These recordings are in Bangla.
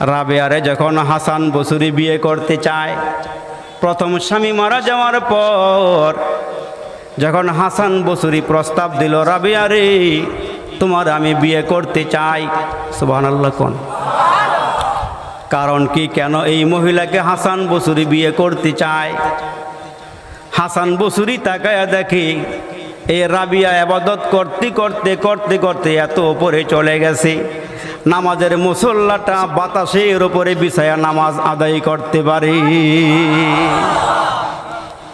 রাবেয়ারে যখন হাসান বসুরি বিয়ে করতে চায়, প্রথম স্বামী মারা যাওয়ার পর যখন হাসান বসুরি প্রস্তাব দিল, রাবেয়ারে, তোমার আমি বিয়ে করতে চাই। সুবাহ কোন? কারণ কি, কেন এই মহিলাকে হাসান বসুরি বিয়ে করতে চায়? হাসান বসুরি তাকায়া দেখি এই রাবিয়া আবাদত করতে করতে করতে করতে এত ওপরে চলে গেছে। নামাজের মুসল্লাটা বাতাসের ওপরে বিছায়া নামাজ আদায় করতে পারে।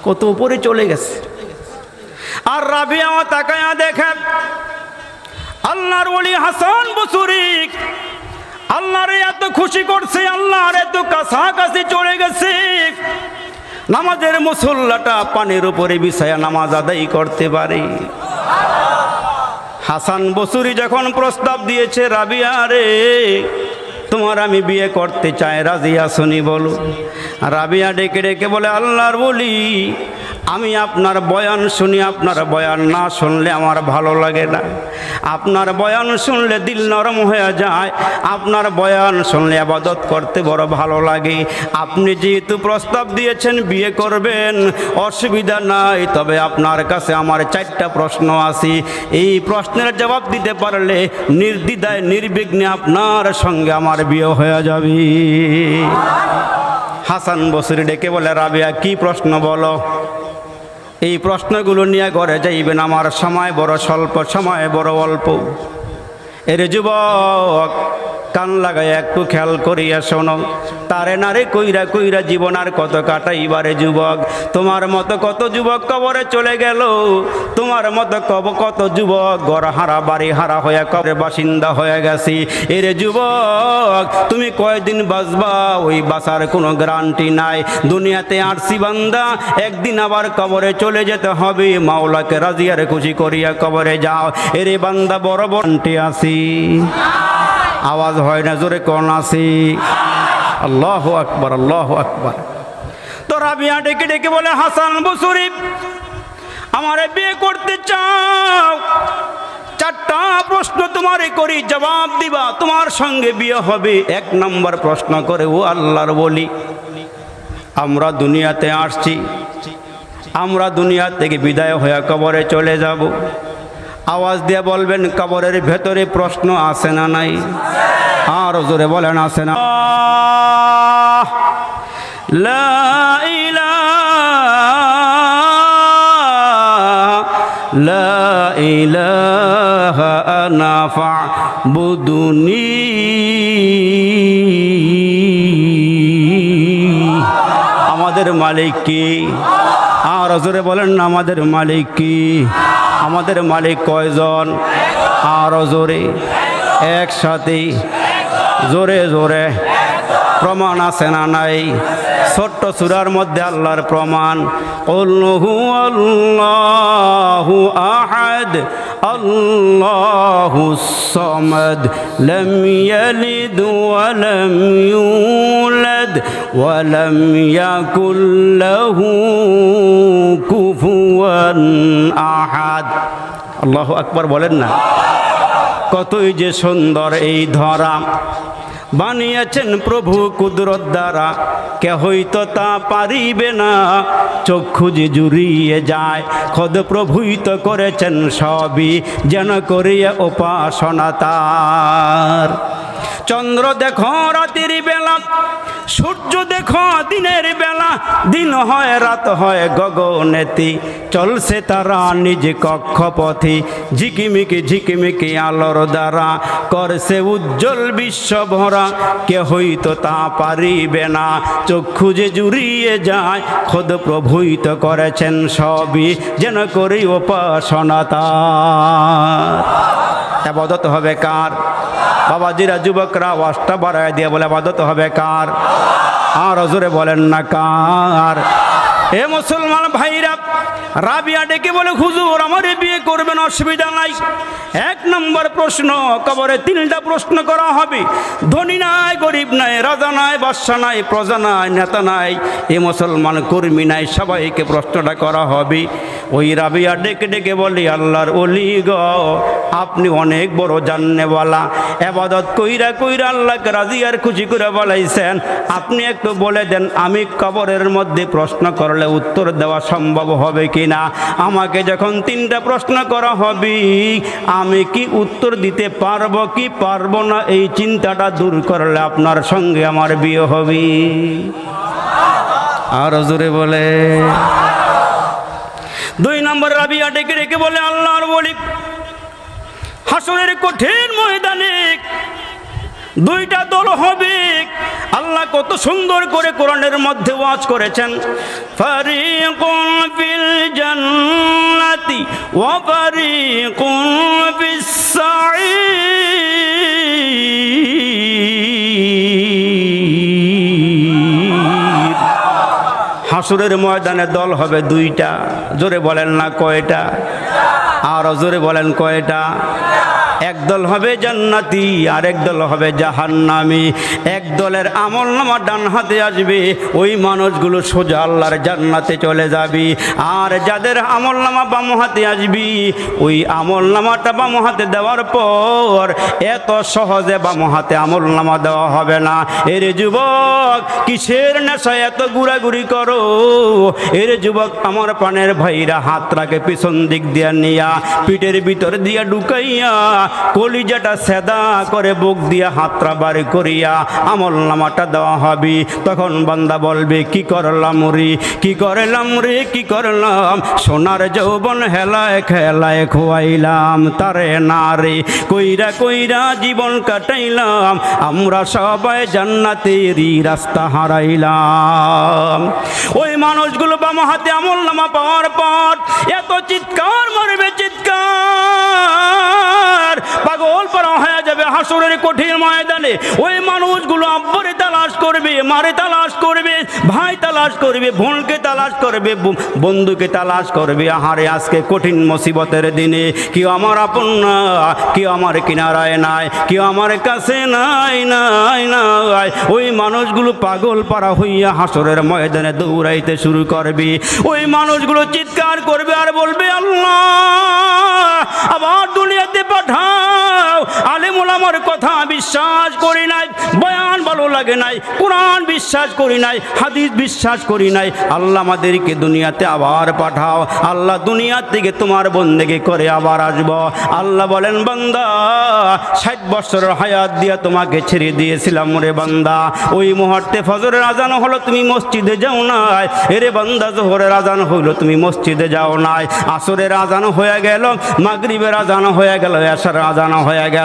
কত উপরে চলে গেছে। আর রাবিয়া তাকায়া দেখেন আল্লাহর ওলি হাসান বসুরি, আল্লাহরে এত খুশি করছে, আল্লাহর এত কাছাকাছি চলে গেছে। নামাজের মুসল্লাটা পানির উপরে বিছায়া নামাজ আদায় করতে পারে। হাসান বসুরি যখন প্রস্তাব দিয়েছে রাবিয়া রে তোমার আমি বিয়ে করতে চাই রাজিয়া শুনি বলো। রাবিয়া ডেকে ডেকে বলে, আল্লাহর বলি, আমি আপনার বয়ান শুনি, আপনার বয়ান না শুনলে আমার ভালো লাগে না। আপনার বয়ান শুনলে দিল নরম হয়ে যায়, আপনার বয়ান শুনলে আবাদত করতে বড় ভালো লাগে। আপনি যেহেতু প্রস্তাব দিয়েছেন, বিয়ে করবেন, অসুবিধা নাই, তবে আপনার কাছে আমার চারটা প্রশ্ন আছে। এই প্রশ্নের জবাব দিতে পারলে নির্দ্বিধায়, নির্বিঘ্নে আপনার সঙ্গে আমার বিয়ে হয়ে যাবি। হাসান বসুরি ডেকে বলে, রাবিয়া, কি প্রশ্ন বলো? এই প্রশ্নগুলো নিয়ে ঘরে যাইবেন আমার সময় বড় স্বল্প, সময় বড় অল্প। এর যুবক কান লাগায় একটু খেয়াল করিয়া শোনো। তারে নারে কইরা কইরা জীবন আর কত কাটাইবারে যুবক। তোমার মতো কত যুবক কবরে চলে গেল। তোমার মতো কব কত যুবক ঘর হারা, বাড়ি হারা হয়ে কবরে বাসিন্দা হয়ে গেছি। এরে যুবক, তুমি কয়দিন বাঁচবা? ওই বাঁচার কোনো গ্যারান্টি নাই। দুনিয়াতে আরসি বান্দা, একদিন আবার কবরে চলে যেতে হবে। মাওলাকে রাজিয়ারে খুশি করিয়া কবরে যাও। এরে বান্দা, বড় বড়টি আসি আওয়াজ হয় না, জোরে কোন আসি? আল্লাহ আকবর আল্লাহ আকবর। তো রাবিয়া ডেকে ডেকে বলে, হাসান বসুরি, আমারে বিয়ে করতে চাও। চারটা প্রশ্ন তোমারে করি, জবাব দিবা। তোমার সঙ্গে বিয়ে হবে। এক নম্বর প্রশ্ন করে, ও আল্লাহর বলি, আমরা দুনিয়াতে আসছি। আমরা দুনিয়া থেকে বিদায় হয়ে কবরে চলে যাব। আওয়াজ দিয়ে বলবেন, কবরের ভেতরে প্রশ্ন আছে না নাই? আর জোরে বলেন, আছে না। আনা আমাদের মালিক কি? আর জোরে বলেন, আমাদের মালিক কি? আমাদের মালিক কয়জন? আর জোরে। একসাথে। জোরে জোরে। প্রমাণ আছে না নাই? ছোট্ট সুরার মধ্যে আল্লাহর প্রমাণ। অল্লহু আল্লাহু আহাদ। আল্লাহু সমাদ। লম ইয়ালিদ ওয়া লম ইউলাদ। লম ইয়াকুল লাহু কুফুয়ান আহাদ আল্লাহু আকবার বলেন না। কতই যে সুন্দর এই ধরা। বানিয়েছেন প্রভু কুদরত দ্বারা। কেহই তো তা পারিবে না। চক্ষু যে জুড়িয়ে যায়। খোদ প্রভুই তো করেছেন সবই। যেন করিয়া উপাসনা তার। চন্দ্র দেখো রাতের বেলা, সূর্য দেখো দিনের বেলা, দিন হয়, রাত হয় গগনেতি, চলছে তারা নিজ কক্ষপথে, ঝিকিমিকি ঝিকিমিকি আলোর দ্বারা, করছে উজ্জ্বল বিশ্ব ভরা কে হইতো তা পারিবে না, চক্ষু যে জুড়িয়ে যায়, খোদ প্রভুই তো করেছেন সবই, যেন করি উপাসনা তার। আবাদত হবে কার? বাবাজিরা যুবকরা ওয়াজটা বাড়ায় দিয়ে বলে, আবাদত হবে কার? আর জোরে বলেন না কার? এ মুসলমান ভাইরা রাবিয়া ডেকে বলে, হুজুর, আমার বিয়ে করবেন, অসুবিধা নাই। এক নম্বর প্রশ্ন, কবরে তিনটা প্রশ্ন করা হবে। ধনী নাই, গরিব নাই, রাজা নাই, বাদশা নাই, প্রজা নাই, নেতা নাই, এ মুসলমান কর্মী নাই, সবাইকে প্রশ্নটা করা হবে। ওই রাবিয়া ডেকে ডেকে বলি, আল্লাহর অলি গ, আপনি অনেক বড় জান্নেওয়ালা। এবাদত কইরা কইরা আল্লাহকে রাজি আর খুশি করে বলাইছেন। আপনি একটু বলে দেন, আমি কবরের মধ্যে প্রশ্ন করলে উত্তর দেওয়া সম্ভব হবে কি না আমাকে যখন তিনটা প্রশ্ন করা হবে, আমি কি উত্তর দিতে পারব, কি পারব না, এই চিন্তাটা দূর করলে আপনার সঙ্গে আমার বিয়ে হবে। আর জোরে বলে। দুই নম্বর রাবিয়া ডেকে রেখে বলে, আল্লাহর বলি হাসনের কঠিন ময়দানে দুইটা দল হবে। আল্লাহ কত সুন্দর করে কোরআনের মধ্যে ওয়াজ করেছেন। ফারিকুন ফিল জান্নাতি ওয়া ফারিকুন ফিস হাসুরের ময়দানে দল হবে দুইটা। জোরে বলেন না কয়টা? আর জোরে বলেন কয়টা? এক দল হবে জান্নাতি, আর একদল হবে জাহান্নামি। এক দলের আমল নামা ডান হাতে আসবে, ওই মানুষগুলো সোজা আল্লাহর জান্নাতে চলে যাবি। আর যাদের আমল নামা বাম হাতে আসবি, ওই আমল নামাটা বাম হাতে দেওয়ার পর এত সহজে বাম হাতে আমল নামা দেওয়া হবে না। এর যুবক, কিসের নেশায় এত ঘুরাঘুরি করো? এর যুবক, আমার পানের ভাইরা হাতটাকে পিছন দিক দিয়া নিয়া, পিঠের ভিতর দিয়া ঢুকাইয়া কলিজাটা সেদা করে বুক দিয়া হাতটা বাড়ি করিয়া আমল নামাটা দেওয়া হবে। তখন বান্দা বলবে, কি করলাম রে? কি করলাম রে? কি করলাম? সোনার যৌবন হেলায় খেলায় খোয়াইলাম, তারে না রে, কইরা কইরা জীবন কাটাইলাম, আমরা সবাই জান্নাতেরই রাস্তা হারাইলাম। ওই মানুষগুলো বাম হাতে আমল নামা পাওয়ার পর এত চিৎকার, মারবে চিৎকার। পাগল পারা হয়ে যাবে হাসুরের কঠিন ময়দানে। ওই মানুষগুলো আব্বরে তালাশ করবে, মারে তালাশ করবে, ভাই তালাশ করবে, বোনকে তালাশ করবে বন্ধুকে তালাশ করবে। আহারে, আজকে কঠিন মুসিবতের দিনে কেউ আমার আপন না, কেউ আমার কিনারায় নাই, কেউ আমার কাছে নাই নাই নাই। ওই মানুষগুলো পাগল পাড়া হইয়া হাসরের ময়দানে দৌড়াইতে শুরু করবে। ওই মানুষগুলো চিৎকার করবে আর বলবে, আল্লাহ, আবার দুনিয়াতে পাঠাও। আলেমুল আমার কথা বিশ্বাস করি নাই, বয়ান ভালো লাগে নাই, কোরআন বিশ্বাস করি নাই, হাদিস বিশ্বাস করি নাই। আল্লাহ আমাদেরকে দুনিয়াতে আবার পাঠাও, আল্লাহ দুনিয়ার থেকে তোমার বন্দেগে করে আবার আসব। আল্লাহ বলেন, বান্দা, ষাট বছরের হায়াত দিয়া তোমাকে ছেড়ে দিয়েছিলাম রে বান্দা। ওই মুহূর্তে ফজরের আজান হলো, তুমি মসজিদে যাও নাই। এরে বান্দা, জোহরের আজান হইল তুমি মসজিদে যাও নাই। আসরের আজান হয়ে গেল, মাগরিবের আজান হয়ে গেল এসার আজান হয়ে গেল।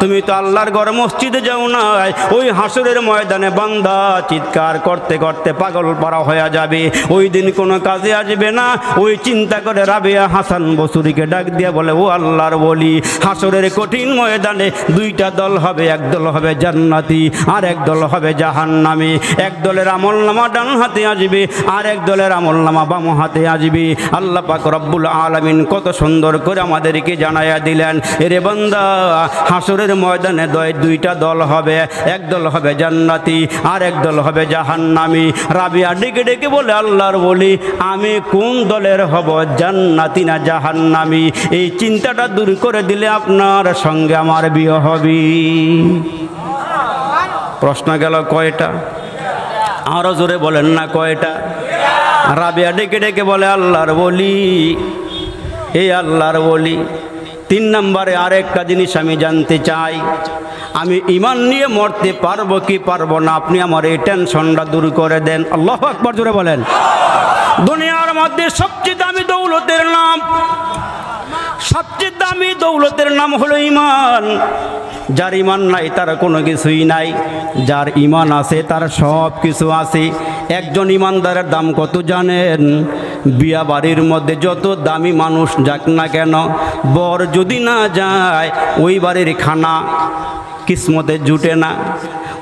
তুমি তো আল্লাহর ঘরে মসজিদে যাও নাই। ওই হাসরের ময়দানে বান্দা চিৎকার করতে করতে পাগল পারা হয়ে যাবে। ওই দিন কোনো কাজে আসবে না। ওই চিন্তা করে রাবিয়া হাসান বসুরিকে ডাক দিয়ে বলে, ও আল্লাহর বলি হাসরের কঠিন ময়দানে দুইটা দল হবে, এক দল হবে জান্নাতি আর এক দল হবে জাহান্নামি। এক দলের আমল নামা ডান হাতে আসবে আর এক দলের আমল নামা বাম হাতে আসবে। আল্লাহ পাক রব্বুল আলামিন কত সুন্দর করে আমাদেরকে জানাইয়া দিলেন। এরে বান্দা হাসরের ময়দানে দয় দুইটা দল হবে। এক দল হবে জান্নাতি আর এক দল হবে জাহান্নামি। রাবিয়া ডেকে ডেকে বলে, আল্লাহর বলি, আমি কোন দলের হব, জান্নাতি না জাহান্নামি? এই চিন্তাটা দূর করে দিলে আপনার সঙ্গে আমার বিয়ে হবে। প্রশ্ন গেল কয়টা? আরও জোরে বলেন না কয়টা? রাবিয়া ডেকে ডেকে বলে, আল্লাহর বলি এই আল্লাহর বলি। তিন নম্বরে আরেকটা জিনিস আমি জানতে চাই। আমি ইমান নিয়ে মরতে পারব কি পারব না, আপনি আমার এই টেনশনটা দূর করে দেন। আল্লাহ আকবর জোরে বলেন। দুনিয়ার মধ্যে সবচেয়ে দামি দৌলতের নাম, সবচেয়ে দামি দৌলতের নাম হলো ইমান। যার ইমান নাই, তার কোনো কিছুই নাই। যার ইমান আছে, তার সব কিছু আছে। একজন ইমানদারের দাম কত জানেন? বিয়া বাড়ির মধ্যে যত দামি মানুষ যাক না কেন, বর যদি না যায়, ওই বাড়ির খানা কিসমতে জুটে না।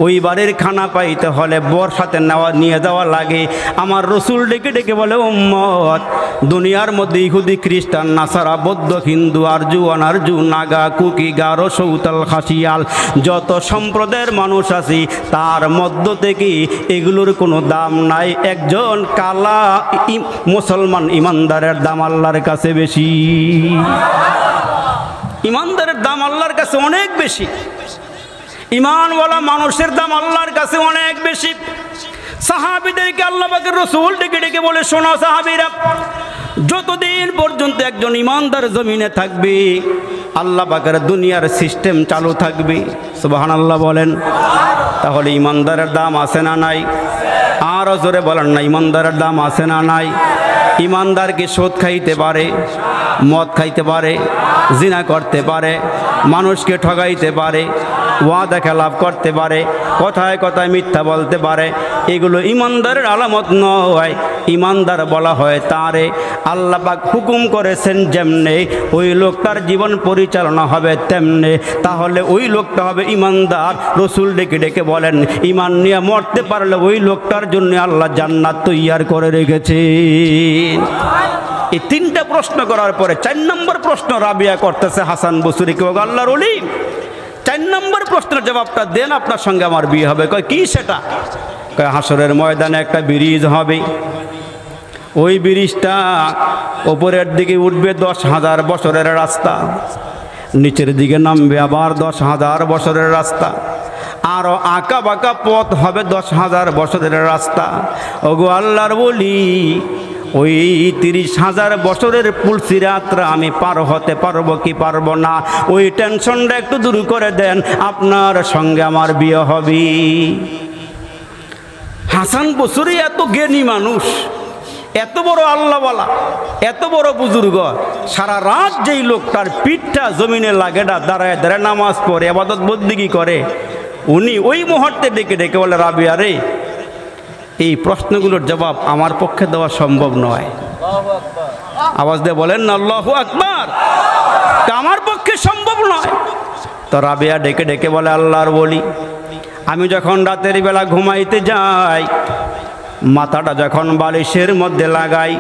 ওই বাড়ির খানা পাইতে হলে বর সাথে নেওয়া, নিয়ে যাওয়া লাগে। আমার রসুল ডেকে ডেকে বলে, উম্মত, দুনিয়ার মধ্যে ইহুদি, খ্রিস্টান, নাসারা, বৌদ্ধ, হিন্দু, আরজু, অনারজু, নাগা, কুকি, গারো, সৌতাল, খাসিয়াল, যত সম্প্রদায়ের মানুষ আছি, তার মধ্য থেকে এগুলোর কোনো দাম নাই। একজন কালা মুসলমান ইমানদারের দাম আল্লাহর কাছে বেশি। ইমানদারের দাম আল্লাহর কাছে অনেক বেশি। ইমানওয়ালা মানুষের দাম আল্লাহর কাছে অনেক বেশি। সাহাবিদেরকে আল্লাহ পাকের রসুল ডেকে ডেকে বলে, শোনো সাহাবিরা, যতদিন পর্যন্ত একজন ইমানদার জমিনে থাকবে, আল্লাহ পাকের দুনিয়ার সিস্টেম চালু থাকবে। সুবাহান আল্লাহ বলেন, তাহলে ইমানদারের দাম আছে না নাই? আরও জোরে বলেন না, ইমানদারের দাম আছে না নাই? ইমানদার কি সুদ খাইতে পারে, মদ খাইতে পারে, জিনা করতে পারে, মানুষকে ঠগাইতে পারে ওয়াদা খেলাপ করতে পারে, কথায় কথায় মিথ্যা বলতে পারে। এগুলো ইমানদারের আলামত নয়। ইমানদার বলা হয় তারে। আল্লাহ পাক হুকুম করেছেন যেমনে, ওই লোকটার জীবন পরিচালনা হবে তেমনে। তাহলে ওই লোকটা হবে ইমানদার। রসুল ডেকে ডেকে বলেন ইমান নিয়ে মরতে পারলে ওই লোকটার জন্য আল্লাহ জান্নাত তৈয়ার করে রেখেছে এই তিনটা প্রশ্ন করার পরে চার নম্বর প্রশ্ন রাবিয়া করতেছে হাসান বসুরি, কেউ আল্লাহর অলি চার নম্বর প্রশ্নের জবাবটা দেন, আপনার সঙ্গে আমার বিয়ে হবে। কয়, কি সেটা? কয়, হাসরের ময়দানে একটা ব্রিজ হবে। ওই ব্রিজটা ওপরের দিকে উঠবে দশ হাজার বছরের রাস্তা। নিচের দিকে নামবে আবার দশ হাজার বছরের রাস্তা। আরও আঁকা বাঁকা পথ হবে দশ হাজার বছরের রাস্তা। ওগো আল্লাহর বলি ওই তিরিশ হাজার বছরের পুলসি রাত্রা আমি পার হতে পারব কি পারব না? ওই টেনশনটা একটু দূর করে দেন, আপনার সঙ্গে আমার বিয়ে হবে। হাসান বসুরি এত জ্ঞানী মানুষ, এত বড় আল্লাহওয়ালা, এত বড় বুজুর্গ, সারা রাত যেই লোকটার পিঠটা জমিনে লাগেটা দাঁড়ায় দাঁড়ায় নামাজ পড়ে, আবাদত বন্দিগি করে, উনি ওই মুহূর্তে ডেকে ডেকে বলে, রাবিয়া রে এই প্রশ্নগুলোর জবাব আমার পক্ষে দেওয়া সম্ভব নয়। আওয়াজ দিয়ে বলেন না আল্লাহ আকবার। আমার পক্ষে সম্ভব নয়। তো রাবিয়া ডেকে ডেকে বলে, আল্লাহর বলি, আমি যখন রাতের বেলা ঘুমাইতে যাই, মাথাটা যখন বালিশের মধ্যে লাগাই,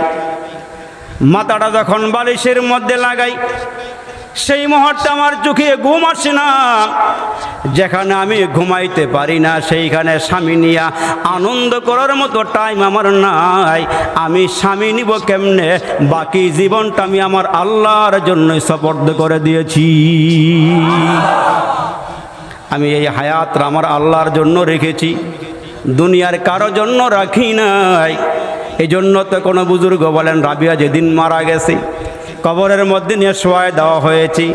মাথাটা যখন বালিশের মধ্যে লাগাই সেই মুহূর্তে আমার চোখে ঘুম আসে না। যেখানে আমি ঘুমাইতে পারি না, সেইখানে স্বামী নিয়া আনন্দ করার মতো টাইম আমার নাই। আমি স্বামী নিব কেমনে? বাকি জীবনটা আমি আমার আল্লাহর জন্যই সপর্দ করে দিয়েছি। আমি এই হায়াতটা আমার আল্লাহর জন্য রেখেছি। দুনিয়ার কারও জন্য রাখি নাই। এই জন্য তো কোনো বুজুর্গ বলেন, রাবিয়া যেদিন মারা গেছে কবরের মধ্যে নিয়ে শোয়ায় দেওয়া হয়েছি।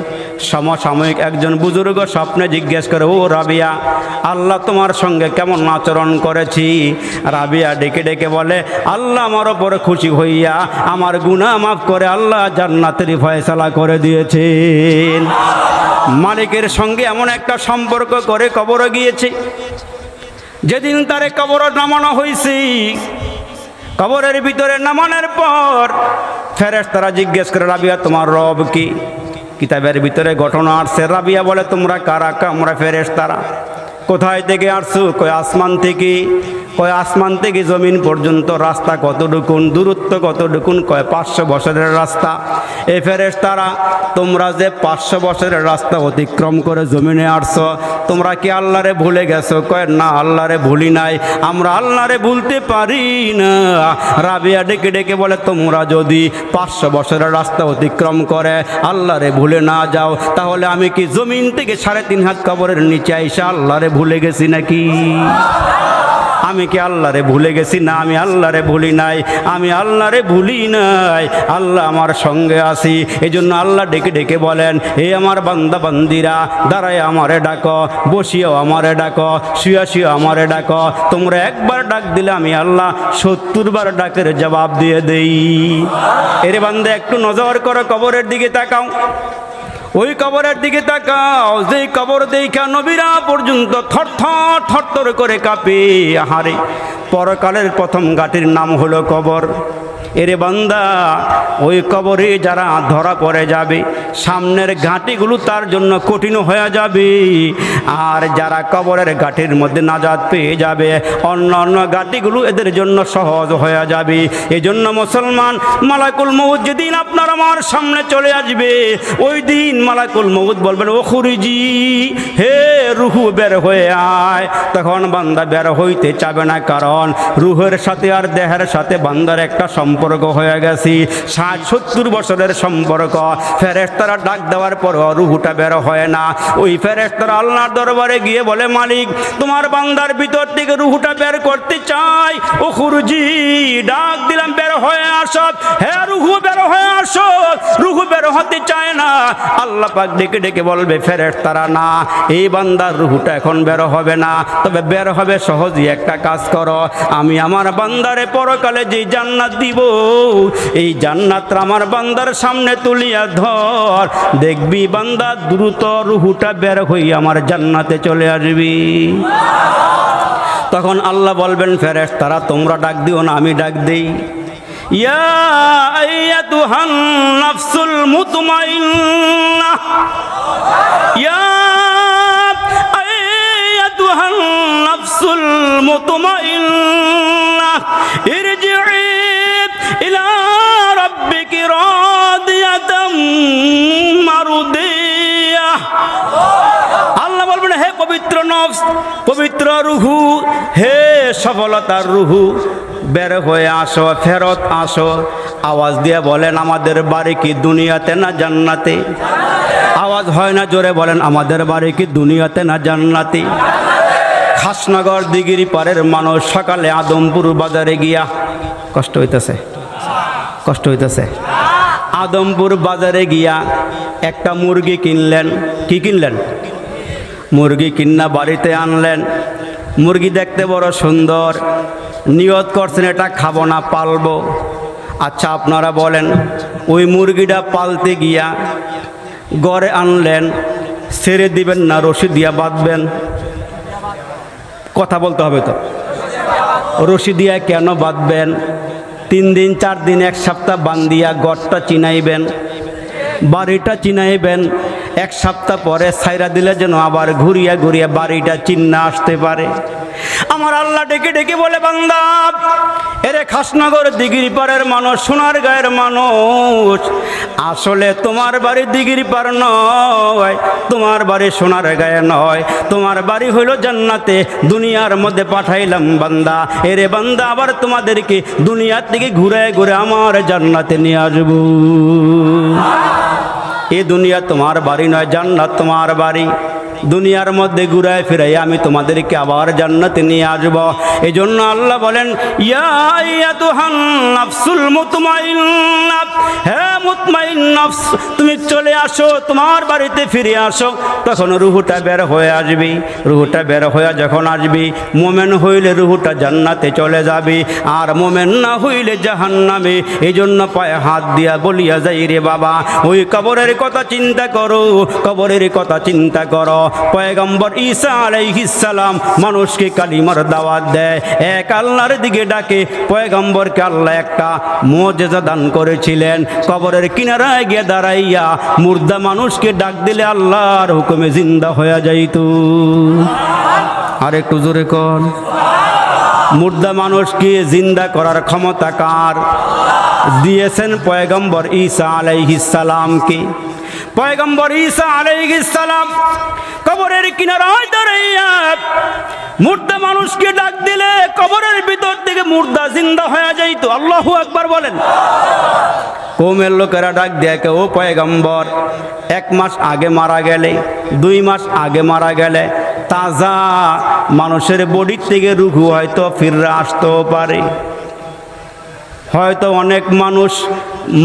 সমসাময়িক একজন বুজুর্গ স্বপ্নে জিজ্ঞেস করে, ও রাবিয়া, আল্লাহ তোমার সঙ্গে কেমন আচরণ করেছি? রাবিয়া ডেকে ডেকে বলে, আল্লাহ আমার ওপরে খুশি হইয়া আমার গুনাহ মাফ করে আল্লাহ জান্নাতের ফয়সালা করে দিয়েছেন। মালিকের সঙ্গে এমন একটা সম্পর্ক করে কবরে গিয়েছে। যেদিন তারে কবর নামানো হয়েছি কবরের ভিতরে নামানোর পর ফেরেস তারা জিজ্ঞেস করে, রাবিয়া, তোমার রব কি? কিতাবের ভিতরে ঘটনা আসছে, রাবিয়া বলে, তোমরা কারা? কামরা ফেরেস তারা কোথায় থেকে আসছো? কয় আসমান থেকে? কয় আসমান থেকে জমিন পর্যন্ত রাস্তা কতটুকুন, দূরত্ব কতটুকুন, কয় পাঁচশো বছরের রাস্তা? এ ফেরেস তারা তোমরা যে পাঁচশো বছরের রাস্তা অতিক্রম করে জমিনে আসছো তোমরা কি আল্লাহরে ভুলে গেছো? কয়, না, আল্লাহরে ভুলি নাই। আমরা আল্লাহরে ভুলতে পারি না। রাবিয়া ডেকে ডেকে বলে, তোমরা যদি পাঁচশো বছরের রাস্তা অতিক্রম করে আল্লাহরে ভুলে না যাও, তাহলে আমি কি জমিন থেকে সাড়ে তিন হাত কবরের নিচে আইসা আল্লাহরে ভুলে গেছি নাকি? আমি কি আল্লাহরে ভুলে গেছি? না, আমি আল্লাহরে ভুলি নাই। আমি আল্লাহরে ভুলি নাই। আল্লাহ আমার সঙ্গে আছি। এই জন্য আল্লাহ ডেকে ডেকে বলেন এ আমার বান্দা বান্দিরা, দাঁড়ায় আমারে ডাকো, বসিয়াও আমারে ডাকো, শুয়া শুয়া আমারে ডাকো। তোমরা একবার ডাক দিলে আমি আল্লাহ সত্তর বার ডাকের জবাব দিয়ে দেই। এরে বান্দা, একটু নজর করো, কবরের দিকে তাকাও। ওই কবরের দিকে তাকাও, যেই কবর দেখা নবীরা পর্যন্ত থর থর থর করে কাঁপে। আহারে, পরকালের প্রথম ঘাটির নাম হলো কবর। এরে বান্দা, ওই কবরে যারা ধরা পড়ে যাবে, সামনের ঘাটিগুলো তার জন্য কঠিন হয়ে যাবে। আর যারা কবরের ঘাটির মধ্যে নাজাদ পেয়ে যাবে, অন্য অন্য ঘাটিগুলো এদের জন্য সহজ হয়ে যাবে। এই জন্য মুসলমান, মালাকুল মৌদ যেদিন আপনার আমার সামনে চলে আসবে, ওই দিন মালাকুল মৌদ বলবেন, ও খুরিজি, হে রুহু বের হয়ে আয়। তখন বান্দা বের হইতে চাবে না, কারণ রুহের সাথে আর দেহের সাথে বান্দার একটা সম্পর্ক হয়ে গেছে। ষাট, সত্তর বছরের সম্পর্ক। ফেরেস্তারা ডাক দেওয়ার পর রুহুটা বের হয় না। ওই ফেরেস্তারা আল্লাহর দরবারে গিয়ে বলে, মালিক, তোমার বান্দার ভিতর থেকে রুহুটা বের করতে চাই। ও খুরুজি, ডাক দিলাম, বের হয়ে আসো। হ্যাঁ রুহু, বের হয়ে আসো। রুহু বের হতে চায় না। আল্লাহ পাক ডেকে ডেকে বলবে ফেরেস্তারা না, এই বান্দার রুহুটা এখন বের হবে না। তবে বের হবে সহজই একটা কাজ করো। আমি আমার বান্দারে পরকালে যে জান্নাত দিব এই জান্নাতটা আমার বান্দার সামনে তুলিয়া ধর। দেখবি বান্দা, দ্রুত রুহুটা বের হই আমার জান্নাতে চলে আসবি। তখন আল্লাহ বলবেন ফেরেস তারা তোমরা ডাক দিও না, আমি ডাক দিই। ইয়া ইরজি'i পবিত্র রুহু, হে সফলতার রুহু, বের হয়ে আসো, ফেরত আসো। আওয়াজ দিয়ে বলেন, আমাদের বাড়ি কি দুনিয়াতে না জান্নাতে? আওয়াজ হয় না জোরে বলেন, আমাদের বাড়ি কি দুনিয়াতে না জান্নাতে? খাসনগর দিগিরি পারের মানুষ সকালে আদমপুর বাজারে গিয়া, কষ্ট হইতেছে কষ্ট হইতেছে। আদমপুর বাজারে গিয়া একটা মুরগি কিনলেন, কি কিনলেন? মুরগি কিন্না বাড়িতে আনলেন। মুরগি দেখতে বড় সুন্দর। নিয়ত করছেন, এটা খাব না, পালবো। আচ্ছা আপনারা বলেন, ওই মুরগিটা পালতে গিয়া গড়ে আনলেন, ছেড়ে দিবেন না, রশি দিয়া বাঁধবেন? কথা বলতে হবে তো। রশি দিয়া কেন বাঁধবেন? তিন দিন, চার দিন, এক সপ্তাহ বান্দিয়া গড়টা চিনাইবেন। বাড়িটা চিনাইবেন এক সপ্তাহ পরে সাইরা দিলে যেন আবার ঘুরিয়া ঘুরিয়া বাড়িটা চিন্না আসতে পারে। আমার আল্লাহ ডেকে ডেকে বলে, বান্দা, এরে খাসনগর দিগির পাড়ের মানুষ, সোনার গায়ের মানুষ, আসলে তোমার বাড়ি দিগির পার নয়, তোমার বাড়ি সোনার গায়ে নয়, তোমার বাড়ি হইল জান্নাতে, দুনিয়ার মধ্যে পাঠাইলাম বান্দা। এরে বান্দা, আবার তোমাদেরকে দুনিয়ার থেকে ঘুরে ঘুরে আমার জান্নাতে নিয়ে আসব। এ দুনিয়া তোমার বাড়ি নয় জান্নাত তোমার বাড়ি দুনিয়ার মধ্যে ঘুরায় ফিরাই আমি তোমাদেরকে আবার জান্নাতে নিয়ে আসব। এই জন্য আল্লাহ বলেন তুমি চলে আসো, তোমার বাড়িতে ফিরে আসো। তখন রুহুটা বের হয়ে আসবি। রুহুটা বের হয়ে যখন আসবি, মোমেন হইলে রুহুটা জান্নাতে চলে যাবি, আর মোমেন না হইলে জাহান্নামে। এই জন্য পায়ে হাত দিয়া বলিয়া যাই রে বাবা, ওই কবরের কথা চিন্তা করো, কবরের কথা চিন্তা করো। পয়গম্বর ঈসা আলাইহিস সালাম মানুষকে কালিমার দাওয়াত দেয়। এক আল্লাহর দিকে ডাকে, পয়গম্বরকে আল্লাহ একটা মোজেজা দান করেছিলেন। কবরের কিনারায় গিয়ে দাঁড়াইয়া মুর্দা মানুষকে ডাক দিলে আল্লাহর হুকুমে জিন্দা হয়ে যাইত। আর একটু জোরে কন। মুর্দা মানুষকে জিন্দা করার ক্ষমতা কার? দিয়েছেন পয়গম্বর ঈসা আলাইহিস সালামকে। পয়গম্বর ঈসা আলাইহিস সালাম কবরের কিনারায় দাঁড়াইয়া মুর্দা মানুষকে ডাক দিলে কবরের ভিতর থেকে মুর্দা জিন্দা হয়ে যাইতো। আল্লাহু একবার বলেন। কৌমের লোকেরা ডাক দেয় কে, ও পয়গম্বর, এক মাস আগে মারা গেলে, দুই মাস আগে মারা গেলে, তাজা মানুষের বডির থেকে রুঘু হয়তো ফিররা আসতেও পারে। হয়তো অনেক মানুষ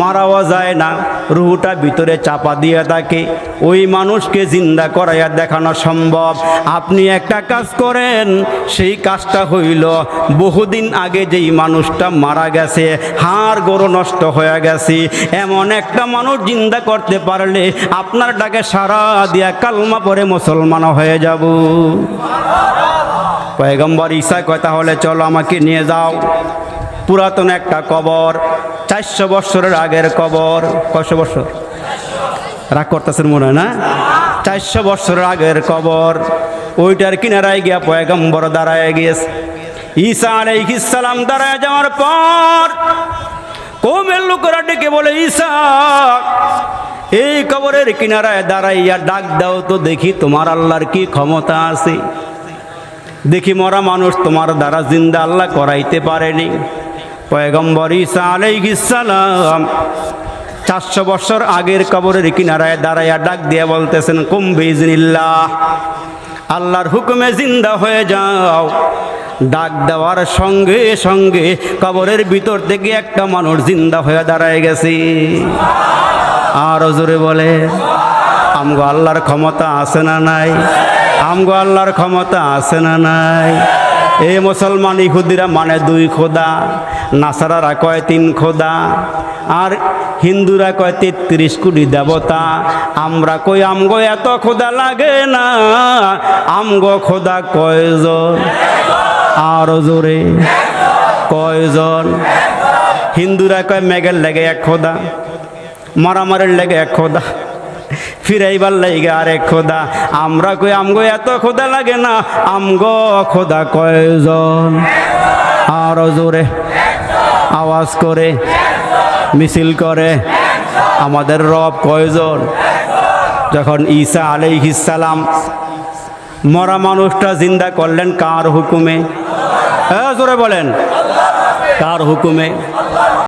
মারাও যায় না, রুহুটা ভিতরে চাপা দিয়ে থাকে। ওই মানুষকে জিন্দা করাইয়া দেখানো সম্ভব। আপনি একটা কাজ করেন, সেই কাজটা হইল, বহুদিন আগে যেই মানুষটা মারা গেছে, হাড় গরু নষ্ট হয়ে গেছে। এমন একটা মানুষ জিন্দা করতে পারলে আপনার ডাকে সারা দিয়া কালমা পরে মুসলমান হয়ে যাব। পয়গম্বর ঈসা কয়, তাহলে চলো আমাকে নিয়ে যাও। পুরাতন একটা কবর, চারশো বৎসরের আগের কবর। কয়শো বৎসর রাগ করতেছেন মনে হয় না? চারশো বৎসরের আগের কবর। ওইটার কিনারায় গিয়া পয়গম্বর দাঁড়ায় গিয়েছে। ঈসা আলাইহিসসালাম দাঁড়ায় যাওয়ার পর কৌমের লোকেরা ডেকে বলে, ঈসা, এই কবরের কিনারায় দাঁড়াইয়া ডাক দাও তো দেখি তোমার আল্লাহর কি ক্ষমতা আছে। দেখি মরা মানুষ তোমার দ্বারা জিন্দা আল্লাহ করাইতে পারেনি। পয়গম্বর ঈসা আলাইহিসসালাম চারশো বছর আগের কবরের কিনারায় দাঁড়াইয়া ডাক দিয়ে বলতেছেন কুম্বিজনিল্লাহ আল্লাহর হুকুমে জিন্দা হয়ে যাও। ডাক দেওয়ার সঙ্গে সঙ্গে কবরের ভিতর থেকে একটা মানুষ জিন্দা হয়ে দাঁড়ায় গেছে। আর জোরে বলে, আমগো আল্লাহর ক্ষমতা আছে না নাই? আমগো আল্লাহর ক্ষমতা আছে না নাই? এই মুসলমান ইহুদিরা মানে দুই খোদা, নাসারারা কয় তিন খোদা, আর হিন্দুরা কয় তেত্রিশ কোটি দেবতা। আমরা কই আমগো এত খোদা লাগে না, আমগো খোদা কয়জন? আরও জোরে, কয়জন? হিন্দুরা কয় মেঘের লেগে এক খোদা, মারামারের লেগে এক খোদা। ফিরাইবার লাগে আর খোদা। আমরা কই আমগো এত খোদা লাগে না? আমগো খোদা কয়জন? আরও জোরে আওয়াজ করে, মিছিল করে। আমাদের রব কয়জন? যখন ঈসা আলাইহিসালাম মরা মানুষটা জিন্দা করলেন কার হুকুমে? জোরে বলেন, কার হুকুমে?